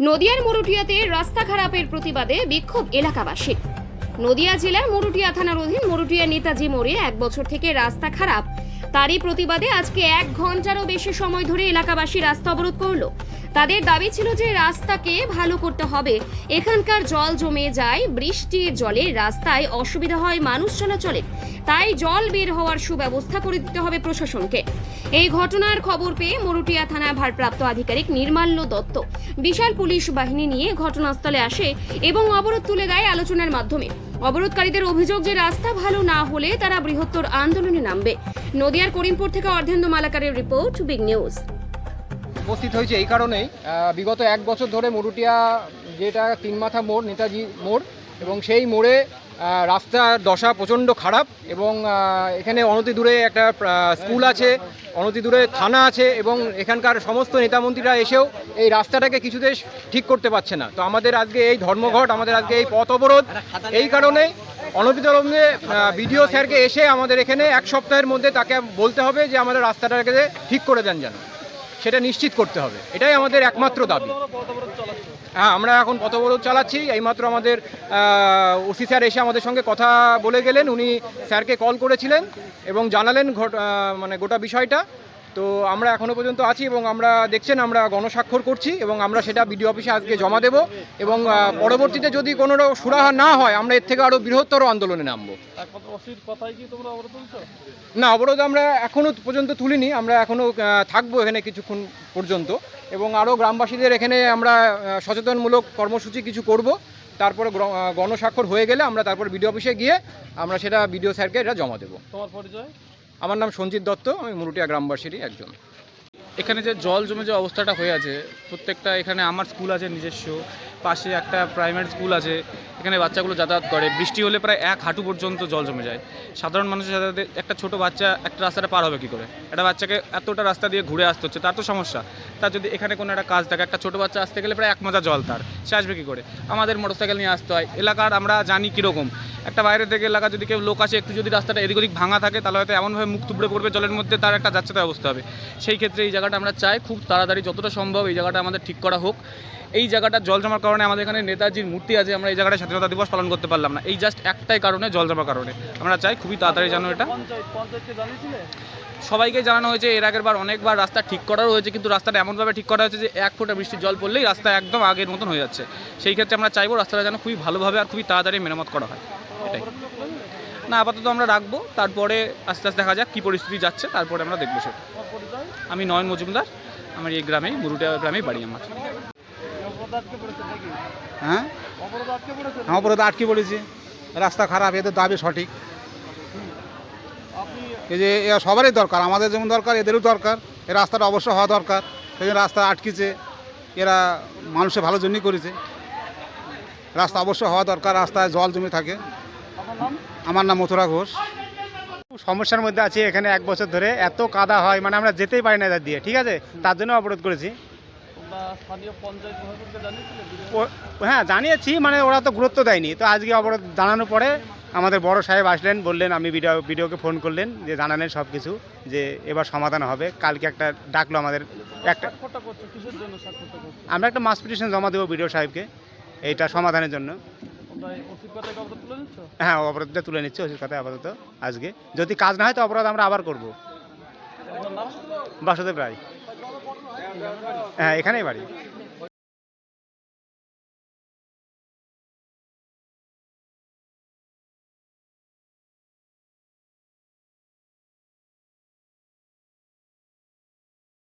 নদিয়ার মরুটিয়াতে রাস্তা খারাপের প্রতিবাদে বিক্ষোভ এলাকাবাসী। নদিয়া জেলার মরুটিয়া থানার অধীন মরুটিয়া নেতাজি মোড়ে এক বছর থেকে রাস্তা খারাপ। তারই প্রতিবাদে আজকে এক ঘন্টারও বেশি সময় ধরে এলাকাবাসী রাস্তা অবরোধ করল। তাদের দাবি ছিল যে রাস্তাকে ভালো করতে হবে। এখানকার জল জমে যায়, বৃষ্টির জলে রাস্তায় অসুবিধা হয়, মানুষ চলাচলে। তাই জল বের হওয়ার সুব্যবস্থা করে দিতে হবে প্রশাসনকে। এই ঘটনার খবর পেয়ে মরুটিয়া থানা ভারপ্রাপ্ত আধিকারিক নির্মাল্য দত্ত বিশাল পুলিশ বাহিনী নিয়ে ঘটনাস্থলে আসে এবং অবরোধ তুলে দেয় আলোচনার মাধ্যমে। অবরোধকারীদের অভিযোগ যে রাস্তা ভালো না হলে তারা বৃহত্তর আন্দোলনে নামবে। নদিয়ার করিমপুর থেকে অর্ধেন্দ্র মালাকারের রিপোর্ট, বিগ নিউজ। উপস্থিত হয়েছে এই কারণেই বিগত এক বছর ধরে মরুটিয়া যেটা তিনমাথা মোড়, নেতাজি মোড়, এবং সেই মোড়ে রাস্তার দশা প্রচণ্ড খারাপ এবং এখানে অনতি দূরে একটা স্কুল আছে, অনতি দূরে থানা আছে এবং এখানকার সমস্ত নেতামন্ত্রীরা এসেও এই রাস্তাটাকে কিছুতে ঠিক করতে পারছে না। তো আমাদের আজকে এই ধর্মঘট, আমাদের আজকে এই পথ অবরোধ, এই কারণেই অনতিবিলম্বে বিডিও স্যারকে এসে আমাদের এখানে এক সপ্তাহের মধ্যে তাকে বলতে হবে যে, আমাদের রাস্তাটাকে ঠিক করে দেন যেন। সেটা নিশ্চিত করতে হবে। এটাই আমাদের একমাত্র দাবি। হ্যাঁ আমরা এখন পথ চালাচ্ছি। এইমাত্র আমাদের ওসি স্যার এসে আমাদের সঙ্গে কথা বলে গেলেন। উনি স্যারকে কল করেছিলেন এবং জানালেন মানে গোটা বিষয়টা। তো আমরা এখনও পর্যন্ত আছি এবং আমরা দেখছেন, আমরা গণস্বাক্ষর করছি এবং আমরা সেটা বিডিও অফিসে আজকে জমা দেব এবং পরবর্তীতে যদি কোনো সুরাহা না হয়, আমরা এর থেকে আরও বৃহত্তর আন্দোলনে নামবো। না, অবরোধ আমরা এখনও পর্যন্ত তুলিনি, আমরা এখনও থাকব এখানে কিছুক্ষণ পর্যন্ত এবং আরও গ্রামবাসীদের এখানে আমরা সচেতনমূলক কর্মসূচি কিছু করব। তারপরে গণস্বাক্ষর হয়ে গেলে আমরা তারপর বিডিও অফিসে গিয়ে আমরা সেটা বিডিও স্যারকে এটা জমা দেবো। তোমার পরিচয়? আমার নাম সঞ্জিত দত্ত, আমি মুরুটিয়া গ্রামবাসীরই একজন। এখানে যে জল জমে যে অবস্থাটা হয়ে আছে, প্রত্যেকটা এখানে আমার স্কুল আছে নিজস্ব, পাশে একটা প্রাইমারি স্কুল আছে, এখানে বাচ্চাগুলো যাতায়াত করে। বৃষ্টি হলে প্রায় এক হাঁটু পর্যন্ত জল জমে যায়। সাধারণ মানুষের যাতায়াতে একটা ছোট বাচ্চা একটা রাস্তাটা পার হবে কী করে? একটা বাচ্চাকে এতটা রাস্তা দিয়ে ঘুরে আসতে হচ্ছে, তার তো সমস্যা। তার যদি এখানে কোনো একটা কাজ থাকে, একটা ছোট বাচ্চা আসতে গেলে প্রায় এক মজা জল তার, সে আসবে কী করে? আমাদের মোটরসাইকেল নিয়ে আসতে হয়। এলাকার আমরা জানি কীরকম। একটা বাইরে থেকে এলাকা যদি কেউ লোক আসে, একটু যদি রাস্তাটা এদিক ওদিক ভাঙা থাকে, তাহলে হয়তো এমনভাবে মুখ তুবড়ে পড়বে, জলের মধ্যে তার একটা যাচ্ছে অবস্থা হবে। সেই ক্ষেত্রে এই জায়গাটা আমরা চাই, খুব তাড়াতাড়ি যতটা সম্ভব এই জায়গাটা আমাদের ঠিক করা হোক। এই জায়গাটা জল জমার কারণে আমাদের এখানে নেতাজির মূর্তি আছে, আমরা এই জায়গাটা স্বাধীনতা দিবস পালন করতে পারলাম না। এই জাস্ট একটাই কারণে, জল জমার কারণে। আমরা চাই খুবই তাড়াতাড়ি যেন এটা সবাইকে জানানো হয়েছে, এর আগের বার অনেকবার রাস্তা ঠিক করাও হয়েছে, কিন্তু রাস্তাটা এমনভাবে ঠিক করা হয়েছে যে এক ফোঁটা বৃষ্টির জল পড়লেই রাস্তা একদম আগের মতন হয়ে যাচ্ছে। সেই ক্ষেত্রে আমরা চাইব রাস্তাটা যেন খুবই ভালোভাবে আর খুবই তাড়াতাড়ি মেরামত করা হয় এটাই অবরোধকে তুলে নিলে না, আপাতত আমরা রাখব। তারপরে আস্তে আস্তে দেখা যাক কী পরিস্থিতি যাচ্ছে, তারপরে আমরা দেখব সেটা আমি নয়ন মজুমদার, আমার এই গ্রামেই মুরুটিয়া গ্রামেই বাড়ি আমার। নাকি হ্যাঁ অবরোধ আটকে পড়েছি। রাস্তা খারাপ, এদের দাবি সঠিক। এই যে সবারই দরকার, আমাদের যেমন দরকার, এদেরও দরকার। এই রাস্তাটা অবশ্য হওয়া দরকার। সেই রাস্তা আটকেছে, এরা মানুষের ভালো জন্যই করেছে। রাস্তা অবশ্য হওয়া দরকার, রাস্তায় জল জমে থাকে। আমার নাম মথুরা ঘোষ। সমস্যার মধ্যে আছি এখানে এক বছর ধরে। এত কাদা হয় মানে আমরা যেতেই পারি না দিয়ে ঠিক আছে? তার জন্য অবরোধ করেছি। হ্যাঁ জানিয়েছি মানে ওরা তো গুরুত্ব দেয়নি। তো আজকে অবরোধ জানানোর পরে আমাদের বড় সাহেব আসলেন বললেন আমি ভিডিও ভিডিওকে ফোন করলেন যে জানালেন সব কিছু যে এবার সমাধান হবে। কালকে একটা ডাকলো আমাদের একটা আমরা একটা মাস পিটিশন জমা দেবো ভিডিও সাহেবকে এইটা সমাধানের জন্য। হ্যাঁ অপরাধটা তুলে নিচ্ছি ওষুধ খাতায় আপাতত আজকে। যদি কাজ না হয় তো অপরাধ আমরা আবার করব। বাসুদেব রায়। হ্যাঁ এখানেই বাড়ি।